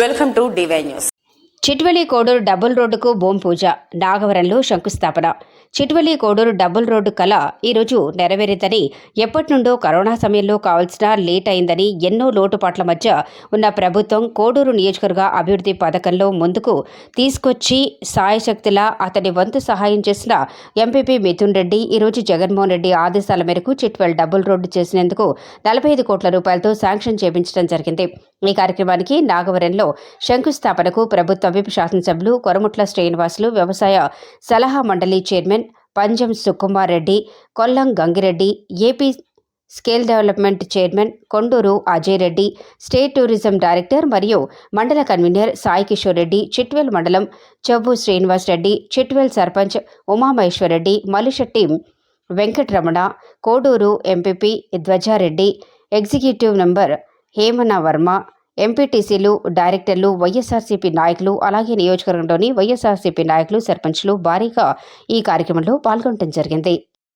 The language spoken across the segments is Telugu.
Welcome to D Y news Chitvel Koduru double రోడ్డుకు భూమి పూజ నాగవరంలో శంకుస్థాపన. చిట్వలి కోడూరు డబుల్ రోడ్డు కళ ఈరోజు నెరవేరిందని ఎప్పటి నుండో కరోనా సమయంలో కావాల్సిన లేట్ అయిందని ఎన్నో లోటుపాట్ల మధ్య ఉన్న ప్రభుత్వం కోడూరు నియోజకవర్గ అభివృద్ధి పథకంలో ముందుకు తీసుకొచ్చి సాయశక్తిలా అతని వంతు సహాయం చేసిన ఎంపీపీ మిథున్ రెడ్డి ఈరోజు జగన్మోహన్ రెడ్డి ఆదేశాల మేరకు చిట్వెల్ డబుల్ రోడ్డు చేసినందుకు నలభై ఐదు కోట్ల రూపాయలతో శాంక్షన్ చేపించడం జరిగింది. ఈ కార్యక్రమానికి నాగవరంలో శంకుస్థాపనకు ప్రభుత్వ విప్ శాసనసభ్యులు కొరముట్ల శ్రీనివాసులు వ్యవసాయ సలహా మండలి chairman Panjam Sukumar Reddy Kollam Gangireddy A P skill development chairman Konduru Ajay Reddy state tourism director మరియు మండల కన్వీనర్ సాయి కిషోర్ రెడ్డి చిట్వేల్ మండలం Chevvu Srinivas Reddy Chitvel sarpanch Umamaheshwar Reddy Malisetti Venkataramana Koduru M P P Dhwajareddy executive number Hemana Varma ఎంపీటీసీలు డైరెక్టర్లు Y S R C P నాయకులు అలాగే నియోజకవర్గంలోని వైఎస్ఆర్సీపీ నాయకులు సర్పంచ్లు భారీగా ఈ కార్యక్రమంలో పాల్గొనడం జరిగింది.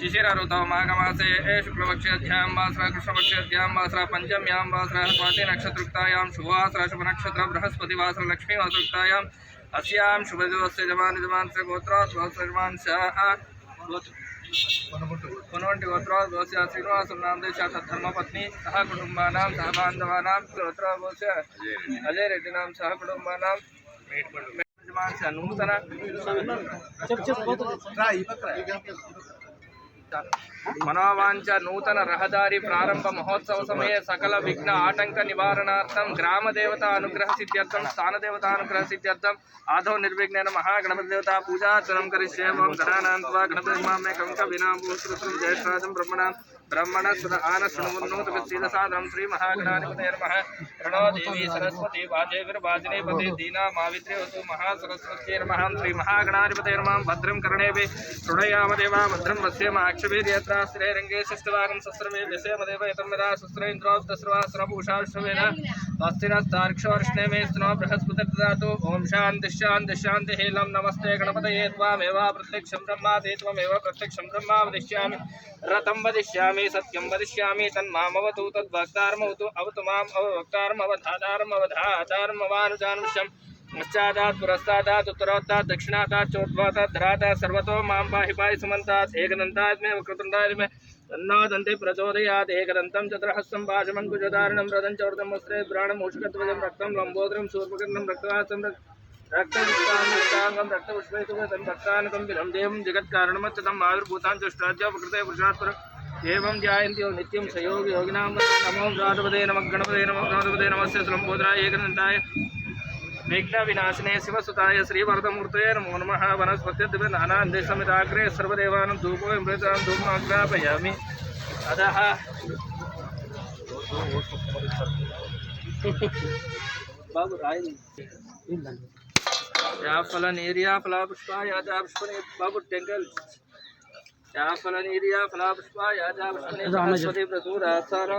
शिशिरऋतौ माघमासे ए शुक्लपक्षाध्यां वासरः कृष्णपक्षाध्यां वासरः स्वाति नक्षत्रुक्तायां स्वातिनक्षत्रुक्तायां शुभनक्षत्र बृहस्पतिवासर लक्ष्मीवासरुक्तायाम् अस्यां शुभदिवस्य जमान् यजमान् च गोत्रात् गोत्रात् सह कुटुम्बानां सह बान्धवानां गोत्र अजयरेड्डिनां सह कुटुम्बानां नूतन మనోవాంఛ నూతన రహదారి ప్రారంభ మహోత్సవ సమయే సకల విఘ్న ఆటంక నివారణార్థం గ్రామదేవత అనుగ్రహ సిద్ధ్యర్థం స్థానదేవత అనుగ్రహ సిద్ధ్యర్థం ఆదౌ నిర్విఘ్నేన మహాగణపతి దేవత పూజార్చనం కరిష్యే ఓం గణానాంత్వా గణపతి మామే కంక వినామూత్రం జయశ్రాజం బ్రహ్మణాం. ब्रह्मण सुर आन सुनमुन्नोदीदसाधम श्री महागणाधिपते नमः। सरस्वती वाजेभिर्वाजिने पते दीना मावित्रे वसु महासरस्वत्यै नमः। श्री महागणाधिपते नमः। भद्रं कर्णेभिः तृणयामदेवा, भद्रं वस्येमाक्षभिर्यत्रास्त्रे रङ्गे शस्त्रवागं शस्त्रमे व्यसेमदेव यतं यदा शस्त्र इन्द्रोस्तस्रवा स्रभूषाश्वेन स्वस्तिरस्तार्क्षोर्ष्णेमे स्नो बृहस्पतिर्ददातु। ॐ शान्तिश्शान्तिश्शान्तिः लं नमस्ते, गणपतये त्वामेव, प्रत्यक्षं ब्रह्मा त्वमेव, प्रत्यक्षं ब्रह्मा वदिष्यामि। रतं वदिष्यामि, सत्यं वदिष्यामि, तन्मामवतु, तद्वक्तारमवतु, अवतु माम् पश्चादात् पुरस्तादात् उत्तरोत्तात् दक्षिणातात् चोद्वातात् धरातात् सर्वतो माँ पाहि पाहि सुमन्तात् एकदन्तात् मे वक्रतुण्डात् मे తన్నాదంతే ప్రచోదయాత్ ఏకదంతం చతురహస్తం భాషమంకుజదారణం రథం చౌర్ధం వస్త్రే ప్రాణం మూషకధ్వజం రక్తం లంబోదరం శూర్పకర్ణం రక్తవాసం రక్తయుక్తాంగం రక్తపుష్పేతుగతం రక్తానకం విలం దేవం జగత్కారణమచ్చతం ఆవిర్భూతాం చుష్టాధ్యాపకృతే పురుషాత్పరం ఏం ధ్యాయంతి నిత్యం సయోగి యోగినాం నమో రాధపదే నమ గణపదే నమ రాధపదే నమస్య లంబోదరాయ ఏకదంతాయ विघ्न विनाशने शिव सुताय श्रीवरदमूर्त वनस्पत्यद्विनानान्देशमिताग्रे सर्वदेवानं धूपो मृतां धूमाग्रापयामि। टेंगल। सरस्वती प्रसूरा सारा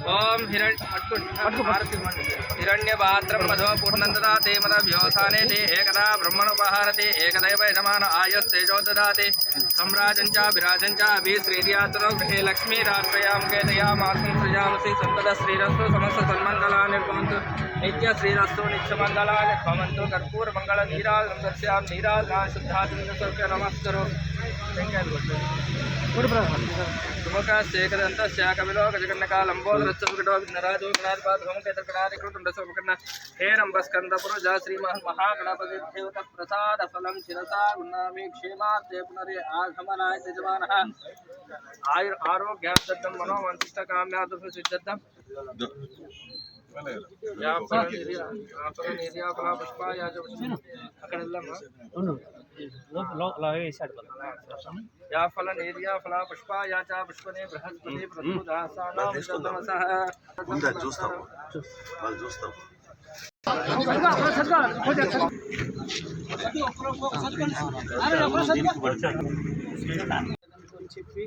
ओम हिरण्यपात्र मधो पूर्णन्ददा ते मदभ्योसाने ते, एकदा ब्रह्मणोपहारते, एकदैव यजमान आयस्तेजो ददाति सम्राजं च विराजं च अभि श्रीर्यात्रो गृहे लक्ष्मी राष्ट्रयां केतयामासं सृजामसि, सन्ततः श्रीरस्तु समस्त सन्मङ्गला निर्भवन्तु నిత్య శ్రీరస్తు నిత్యమంగళాన్ని భవంతు కర్పూర మంగళ నీరాజం దర్శయాం నీరాజ శుద్ధాచంద్ర స్వర్గ నమస్కరు తుమక శేఖదంత శాఖ విలోక జగన్నక లంబోదరచ్చ వికటో విఘ్నరాజో వినాధిపాధమకేతకడారికృతుండ సోమకర్ణ హేరంబస్కంద జా శ్రీ మహాగణపతి దేవత ప్రసాద ఫలం చిరసా గుణామి క్షేమార్థే పునరి ఆగమనాయ యజమాన ఆయుర్ ఆరోగ్యార్థం మనోవంతిష్ట కామ్యార్థం సిద్ధార్థం వ్యాపార నిర్యా వ్యాపార నిర్యాపన పుష్పాయాజ అక్కడ వెళ్ళమ్మా या फल निर्या फला पुष्पाया च पुष्पने बृहस्पति प्रसूदासानां विदर्भमसः ఉందా చూస్తాం వాళ్ళు చూస్తాం అని చెప్పి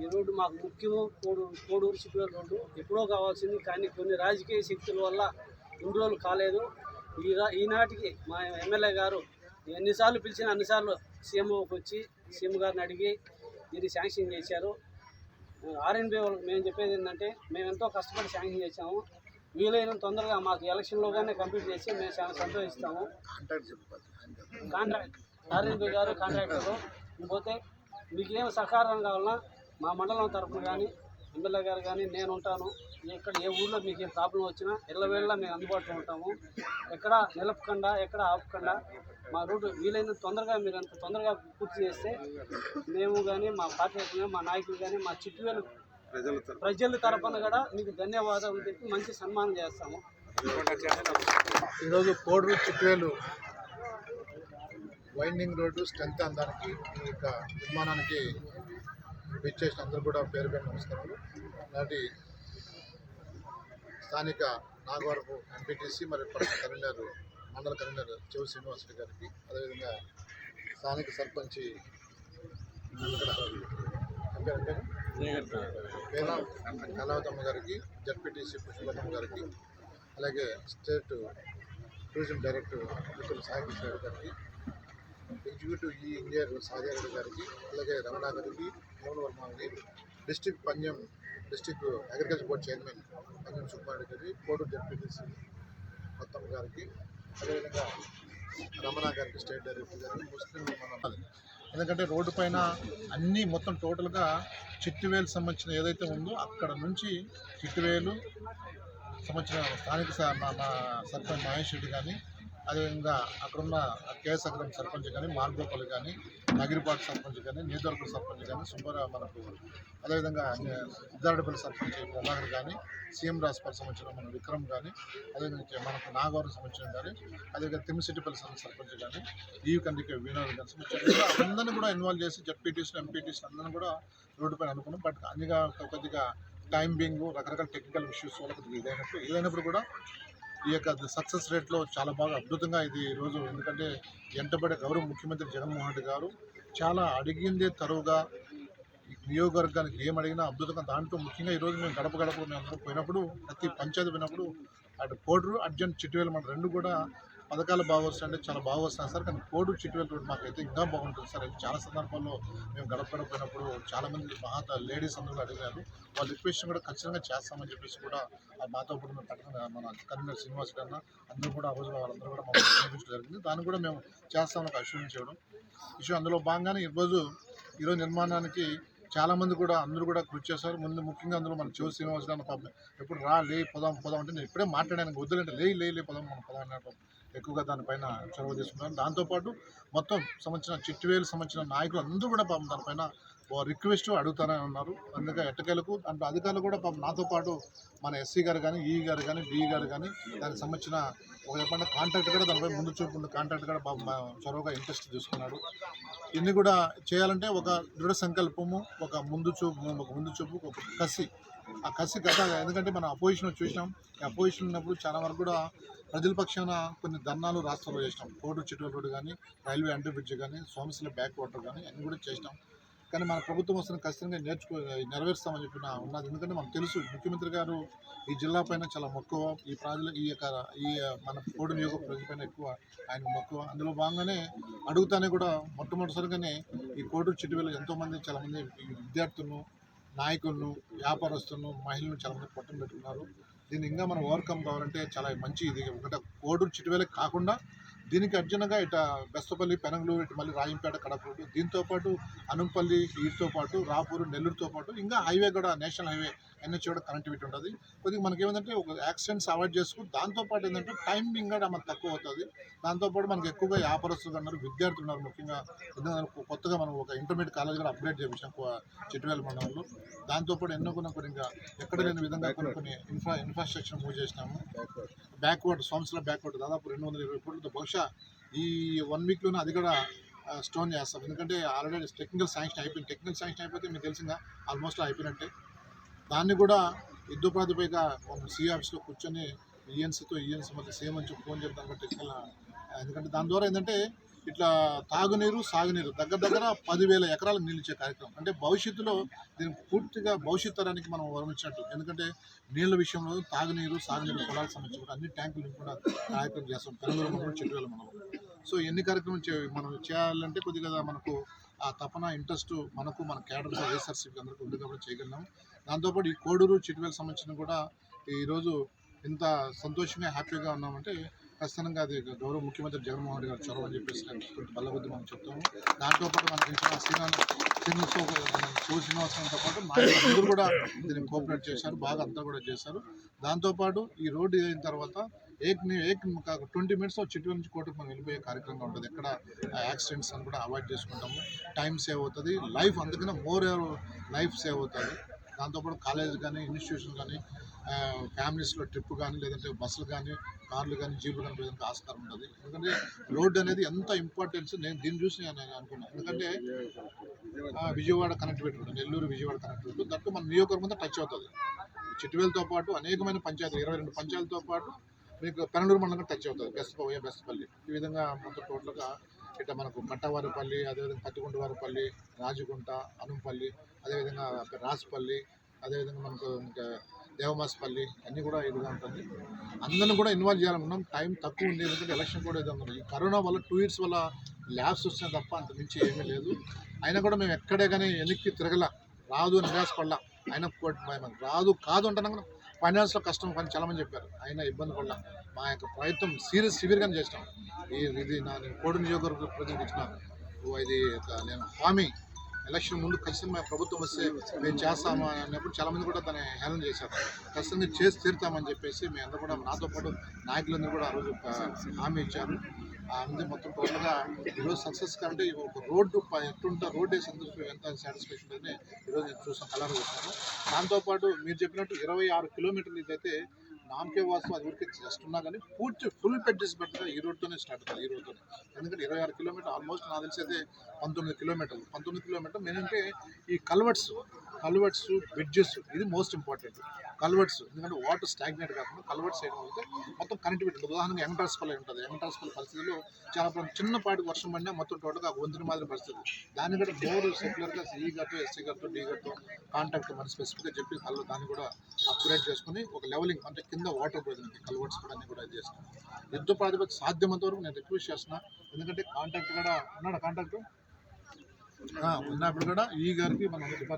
ఈ రోడ్డు మాకు ముఖ్యము. Kodu Koduru C P L road. ఎప్పుడో కావాల్సింది కానీ కొన్ని రాజకీయ శక్తుల వల్ల ఇన్ని రోజులు కాలేదు. ఈ రా- ఈనాటికి మా ఎమ్మెల్యే గారు ఎన్నిసార్లు పిలిచినా అన్నిసార్లు సీఎంఓకి వచ్చి సీఎం గారిని అడిగి దీన్ని శాంక్షన్ చేశారు. ఆర్ఎన్బి వాళ్ళకి మేము చెప్పేది ఏంటంటే మేము ఎంతో కష్టపడి శాంక్షన్ చేశాము. వీలైనంత తొందరగా మాకు ఎలక్షన్లోగానే కంప్లీట్ చేసి మేము చాలా సంతోషిస్తాము. కాంట్రాక్ట్ ఆర్ఎన్బి గారు కాంట్రాక్టర్. పోతే మీకు ఏం సహకారం కావాలన్నా మా మండలం తరఫున కానీ ఎమ్మెల్యే గారు కానీ నేను ఉంటాను. ఎక్కడ ఏ ఊళ్ళో మీకు ఏం ప్రాబ్లం వచ్చినా ఎల్లవేళ మేము అందుబాటులో ఉంటాము. ఎక్కడ నిలపకుండా ఎక్కడ ఆపకుండా మా రోడ్డు వీలైనంత తొందరగా మీరు అంత తొందరగా పూర్తి చేస్తే మేము కానీ మా పార్టీ కానీ మా నాయకులు కానీ మా చిట్టువేలు ప్రజల తరఫున కూడా మీకు ధన్యవాదాలు చెప్పి మంచి సన్మానం చేస్తాము. ఈరోజు Koduru Chitvel widening road strength అందానికి ఈ యొక్క నిర్మాణానికి విచ్చేసిన అందరూ కూడా పేరు పేరు నమస్కారాలు. నాటి స్థానిక Nagavarapu M P T C మరియు కన్వీనర్ మండల కన్వీనర్ చెవి శ్రీనివాసరెడ్డి గారికి అదేవిధంగా స్థానిక సర్పంచి కళావతమ్మ గారికి జడ్పీటీసీ పుష్పలతమ్మ గారికి అలాగే స్టేట్ టూరిజం డైరెక్టర్ మిత్రులు సాయి గారికి ఎగ్జిక్యూటివ్ ఈ ఇంజనీర్ సాజారెడ్డి గారికి అలాగే రమణ గారికి మోహన్ వర్మ గారికి district Panjam district agriculture board chairman Panjam Sukumar గారికి Koduru Z P T C మొత్తం గారికి అదేవిధంగా రమణ గారికి స్టేట్ డైరెక్టర్ గారికి ముస్లిం మన ఎందుకంటే రోడ్డు పైన అన్నీ మొత్తం టోటల్గా చిట్టువేలు సంబంధించిన ఏదైతే ఉందో అక్కడ నుంచి చిట్టువేలు సంబంధించిన స్థానిక మా సర్పంచ్ మహేష్ రెడ్డి కానీ అదేవిధంగా అక్కడున్న కేఎస్ అగ్రం సర్పంచ్ కానీ మార్గోపల్ కానీ నగిరిపాటి సర్పంచ్ కానీ నేదొరకల సర్పంచ్ కానీ సుబ్బర మనకు అదేవిధంగా సిద్ధార్థపల్లి సర్పంచ్ ప్రభాకర్ కానీ సీఎం రాజపాల్ సంబంధించిన మన విక్రమ్ కానీ అదేవిధంగా మనకు నాగవరం సంబంధించిన కానీ అదేవిధంగా తిమ్మిశెట్టిపల్లి సర్పంచ్ సర్పంచ్ కానీ ఈ కండికి వినోద్ కానీ సంబంధించిన అందరినీ కూడా ఇన్వాల్వ్ చేసి జడ్పీటీసీ ఎంపీటీసీ అందరిని కూడా రోడ్డు పైన అనుకున్నాం. బట్ అన్నిగా కొద్దిగా టైం బింగ్ రకరకాల టెక్నికల్ ఇష్యూస్ వల్ల కొద్దిగా ఇదైనప్పుడు ఏదైనప్పుడు కూడా ఈ యొక్క సక్సెస్ రేట్లో చాలా బాగా అద్భుతంగా ఇది ఈరోజు ఎందుకంటే ఎంటబడే గౌరవ ముఖ్యమంత్రి జగన్మోహన్ రెడ్డి గారు చాలా అడిగిందే తరువుగా ఈ నియోజకవర్గానికి ఏం అడిగినా అద్భుతంగా దాంట్లో ముఖ్యంగా ఈరోజు మేము గడప గడప మేము అందరం పోయినప్పుడు ప్రతి పంచాయతీ పోయినప్పుడు అటు కోడరు అర్జెంట్ చిట్టువేలు మన రెండు కూడా పథకాలు బాగా వస్తాయంటే చాలా బాగా వస్తున్నాయి సార్. కానీ కోడు చిట్టువేలు రోడ్ మాకైతే ఇంకా బాగుంటుంది సార్. చాలా సందర్భాల్లో మేము గడపడపోయినప్పుడు చాలామంది మహాత లేడీస్ అందరూ అడిగారు వాళ్ళ రిక్వెస్ట్ కూడా ఖచ్చితంగా చేస్తామని చెప్పేసి కూడా ఆ మాతో కూడా మేము పట్టణ మన కన్వీనర్ శ్రీనివాస్ గారు అందరూ కూడా ఆ రోజు వాళ్ళందరూ కూడా మాకు వినిపించడం జరిగింది. దాన్ని కూడా మేము చేస్తామని ఒక చేయడం విషయం అందులో భాగంగానే ఈరోజు ఈరోజు నిర్మాణానికి చాలామంది కూడా అందరూ కూడా కృషి చేశారు. ముందు ముఖ్యంగా అందులో మన చౌ శ్రీనివాస్ గారిని పాపం ఎప్పుడు రా లే పొదాం పొదాం అంటే నేను ఇప్పుడే మాట్లాడాను. వద్దులంటే లే లే లే పొదాం మన పొదాం అన్నట్టు ఎక్కువగా దానిపైన చొరవ తీసుకున్నారు దాంతోపాటు మొత్తం సంబంధించిన చిట్టువేలు సంబంధించిన నాయకులు అందరూ కూడా పాపం దానిపైన ఓ రిక్వెస్ట్ అడుగుతారని ఉన్నారు. అందుకే ఎట్టకేలకు అంటే అధికారులు కూడా పాపం నాతో పాటు మన ఎస్సీ గారు కానీ ఈ గారు కానీ డిఈ గారు కానీ దానికి సంబంధించిన ఒక చెప్పండి కాంట్రాక్ట్ కూడా దానిపై ముందు చూపు కాంట్రాక్ట్ కూడా పాపం చొరవగా ఇంట్రెస్ట్ తీసుకున్నాడు. ఇన్ని కూడా చేయాలంటే ఒక దృఢ సంకల్పము ఒక ముందు చూపు ఒక ముందు చూపు ఒక కసి. ఆ కసి గత ఎందుకంటే మనం అపోజిషన్ చూసినాం. అపోజిషన్ ఉన్నప్పుడు చాలా వరకు కూడా ప్రజల పక్షాన కొన్ని ధర్నాలు రాష్ట్రంలో చేసినాం. కోర్టు చిట్టూరు రోడ్డు కానీ రైల్వే అండర్ బ్రిడ్జ్ కానీ సోమశిల బ్యాక్ వాటర్ కానీ అన్ని కూడా చేసినాం. కానీ మన ప్రభుత్వం వస్తున్న ఖచ్చితంగా నేర్చుకో నెరవేరుస్తామని చెప్పిన ఉన్నది. ఎందుకంటే మనకు తెలుసు ముఖ్యమంత్రి గారు ఈ జిల్లా పైన చాలా మక్కువ ఈ ప్రజలు ఈ యొక్క ఈ మన కోడి నియోగ ప్రజలపైన ఎక్కువ ఆయన మక్కువ. అందులో భాగంగానే అడుగుతానే కూడా మొట్టమొదటిసారిగానే ఈ కోటూరు చిట్టువేలు ఎంతోమంది చాలామంది ఈ విద్యార్థులను నాయకులను వ్యాపారస్తులను మహిళలను చాలామంది పట్టం పెట్టుకున్నారు. దీన్ని ఇంకా మనం ఓవర్కమ్ కావాలంటే చాలా మంచి ఇది. ఒకటే కోడూరు చిటివేలకి కాకుండా దీనికి అర్జునగా ఇట బెస్తపల్లి పెనంగళూరు ఇటు మళ్ళీ రాయంపేట కడప రోడ్డు. దీంతో పాటు అనుపల్లి వీటితో పాటు రాపూరు నెల్లూరుతో పాటు ఇంకా హైవే కూడా నేషనల్ హైవే ఎన్హెచ్ కూడా కనెక్టివిటీ ఉంటుంది. కొద్దిగా మనకి ఏమంటే ఒక యాక్సిడెంట్స్ అవాయిడ్ చేసుకుని దాంతోపాటు ఏంటంటే టైమింగ్ కూడా మనకు తక్కువ అవుతుంది. దాంతోపాటు మనకి ఎక్కువగా వ్యాపారస్తులు ఉన్నారు విద్యార్థులు ఉన్నారు ముఖ్యంగా. ఎందుకంటే కొత్తగా మనం ఒక ఇంటర్మీడియట్ కాలేజ్ కూడా అప్గ్రేడ్ చేయించాం చిట్టువేల మండలంలో. దాంతోపాటు ఎన్నో కొన్ని కొన్ని ఇంకా ఎక్కడ లేని విధంగా కొన్ని కొన్ని ఇన్ఫ్రా ఇన్ఫ్రాస్ట్రక్చర్ మూవ్ చేసినాము. బ్యాక్వర్డ్ సంవత్సరాల బ్యాక్వర్డ్ దాదాపు రెండు వందల ఇరవై కోట్లతో బహుశా ఈ వన్ వీక్లోనే అది కూడా స్టోన్ చేస్తాం. ఎందుకంటే ఆల్రెడీ టెక్నికల్ శాంక్షన్ అయిపోయింది. టెక్నికల్ శాంక్షన్ అయిపోతే మీకు తెలిసిందా? ఆల్మోస్ట్ అయిపోయినట్టే. దాన్ని కూడా యుద్ధ ప్రాతిపదిక మనం సీ ఆఫీస్లో కూర్చొని ఈఎన్సీతో ఈఎన్సీ మళ్ళీ సేమ్ అని చెప్పి ఫోన్ చేద్దాం బట్టి టెక్నికల్ ఎందుకంటే దాని ద్వారా ఏంటంటే ఇట్లా తాగునీరు సాగునీరు దగ్గర దగ్గర పదివేల ఎకరాలకు నీళ్ళిచ్చే కార్యక్రమం. అంటే భవిష్యత్తులో దీనికి పూర్తిగా భవిష్యత్ తరానికి మనం వరమించినట్టు ఎందుకంటే నీళ్ళ విషయంలో తాగునీరు సాగునీరు పొలాలకు సంబంధించి కూడా అన్ని ట్యాంకులు కూడా కార్యక్రమం చేస్తాం. తెలంగాణ మనం చెట్టువేల మనం సో ఎన్ని కార్యక్రమం మనం చేయాలంటే కొద్దిగా మనకు ఆ తపన ఇంట్రెస్ట్ మనకు మన క్యాడర్ ఏఎస్ఆర్సీపీ అందరికీ ఉంది కాబట్టి చేయగలిగాం దాంతోపాటు ఈ కోడూరు చిట్టువేలకు సంబంధించిన కూడా ఈరోజు ఇంత సంతోషంగా హ్యాపీగా ఉన్నామంటే ఖచ్చితంగా అది గౌరవ ముఖ్యమంత్రి జగన్మోహన్ రెడ్డి గారు చొరవ అని చెప్పేసి బలబుద్ధి మనం చెప్తాము. దాంతోపాటు మనకి ఇచ్చిన శ్రీనివాస శివ శ్రీనివాసంతో పాటు అందరూ కూడా దీన్ని కోఆపరేట్ చేశారు బాగా అంతా కూడా చేశారు. దాంతోపాటు ఈ రోడ్డు అయిన తర్వాత ఏక్ ఏక్ ట్వంటీ మినిట్స్ చిట్టు నుంచి కోటకు మనం వెళ్ళిపోయే కార్యక్రమం ఉంటుంది. ఎక్కడ యాక్సిడెంట్స్ అని కూడా అవాయిడ్ చేసుకుంటాము. టైం సేవ్ అవుతుంది. లైఫ్ అందుకనే మోర్ లైఫ్ సేవ్ అవుతుంది. దాంతోపాటు కాలేజ్ కానీ ఇన్స్టిట్యూషన్ కానీ ఫ్యామిలీస్లో ట్రిప్ కానీ లేదంటే బస్సులు కానీ కార్లు కానీ జీపులు కానీ పోయేందుకు ఆస్కారం ఉంటుంది. ఎందుకంటే రోడ్డు అనేది ఎంత ఇంపార్టెన్స్ నేను దీన్ని చూసి నేను అనుకున్నాను ఎందుకంటే ఆ, విజయవాడ కనెక్టివిటీ ఉంటుంది. నెల్లూరు విజయవాడ కనెక్టివిటీ దాంట్లో మన నియోజకవర్గం టచ్ అవుతుంది. చిట్టువేలతో పాటు అనేకమైన పంచాయతీలు ఇరవై రెండు పంచాయతీలతో పాటు మీకు పెనలూరు మండలం టచ్ అవుతుంది. బెస్తపోయే బెస్తపల్లి ఈ విధంగా మొత్తం టోటల్గా ఇట్లా మనకు కట్టవారిపల్లి అదేవిధంగా పత్తిగుంటవారిపల్లి రాజుగుంట అనుంపల్లి అదేవిధంగా రాసుపల్లి అదేవిధంగా మనకు ఇంకా దేవమాసపల్లి అన్నీ కూడా ఇదిగా ఉంటుంది. అందరిని కూడా ఇన్వాల్వ్ చేయాలనుకున్నాం టైం తక్కువ ఉంది. ఎందుకంటే ఎలక్షన్ కూడా ఏదో ఉంది. ఈ కరోనా వల్ల టూ ఇయర్స్ వల్ల ల్యాబ్స్ వచ్చినా తప్ప అంత మించి ఏమీ లేదు. అయినా కూడా మేము ఎక్కడే కానీ వెనక్కి తిరగల రాదు అని నిరాశపడలా. అయినా మేము రాదు కాదు అంటున్నాం ఫైనాన్స్లో కష్టం కానీ చాలామంది చెప్పారు. అయినా ఇబ్బంది పడలా మా యొక్క ప్రయత్నం సీరియస్ సివియర్గానే చేసినాం. ఈ ఇది నా నేను కోడి నియోజకవర్గ ప్రజలకు ఇచ్చిన ఓ ఇది నేను హామీ. ఎలక్షన్ ముందు ఖచ్చితంగా ప్రభుత్వం వస్తే మేము చేస్తామా అన్నప్పుడు చాలామంది కూడా దాన్ని హేళన చేశారు. ఖచ్చితంగా చేసి తీరుతామని చెప్పేసి మేము అందరూ కూడా నాతో పాటు నాయకులందరూ కూడా ఆ రోజు హామీ ఇచ్చారు. ఆ మొత్తం టోటల్గా ఈరోజు సక్సెస్ కంటే ఒక రోడ్డు ఎట్టుంటే రోడ్ వేసి ఎంత ఎంత సాటిస్ఫాక్షన్ అని ఈరోజు నేను చూసాను కలర్ చూసాను దాంతోపాటు మీరు చెప్పినట్టు ఇరవై ఆరు కిలోమీటర్లు ఇదైతే నామకే వాసు అది ఊరికి జస్ట్ ఉన్నా కానీ పూర్తి ఫుల్ పెడ్జెస్ పెట్టగా ఈ రోడ్తోనే స్టార్ట్ అవుతుంది ఈ రోడ్తోనే ఎందుకంటే ఇరవై ఆరు కిలోమీటర్ ఆల్మోస్ట్ నాకు తెలిసి అయితే పంతొమ్మిది కిలోమీటర్లు. పంతొమ్మిది కిలోమీటర్ ఏంటంటే ఈ కల్వర్ట్స్ కల్వర్ట్స్ బ్రిడ్జెస్ ఇది మోస్ట్ ఇంపార్టెంట్ కల్వర్ట్స్ ఎందుకంటే వాటర్ స్టాగ్నేట్ కాకుండా కల్వర్ట్స్ చేయడం వల్ల మొత్తం కనెక్టివిటీ ఉంటుంది ఉదాహరణకి వెంకటాస్పల్లి ఉంటుంది. వెంకటాస్పల్లి పరిస్థితుల్లో చాలా చిన్నపాటి వర్షం పడినా మొత్తం టోటల్గా వంతుని మాదిరి పరిస్థితి. దాన్ని కూడా మోర్ సెక్యులర్గా ఈ గట్టు ఎస్సీ గట్టు డి గట్టు కాంటాక్ట్ మన స్పెసిఫిక్గా చెప్పి కళ్ళు దాన్ని కూడా అప్గ్రేడ్ చేసుకుని ఒక లెవెలింగ్ అంటే కింద వాటర్ పోయింది కల్వర్ట్స్ కూడా అన్ని కూడా ఇది యుద్ధ ప్రాతిపదిక సాధ్యమంత వరకు నేను రిక్వెస్ట్ చేస్తున్నా. ఎందుకంటే కాంటాక్ట్ కూడా ఉన్నాడు కాంటాక్ట్ ఉన్నప్పుడు కూడా ఈ గారికి మన డిపార్ట్మెంట్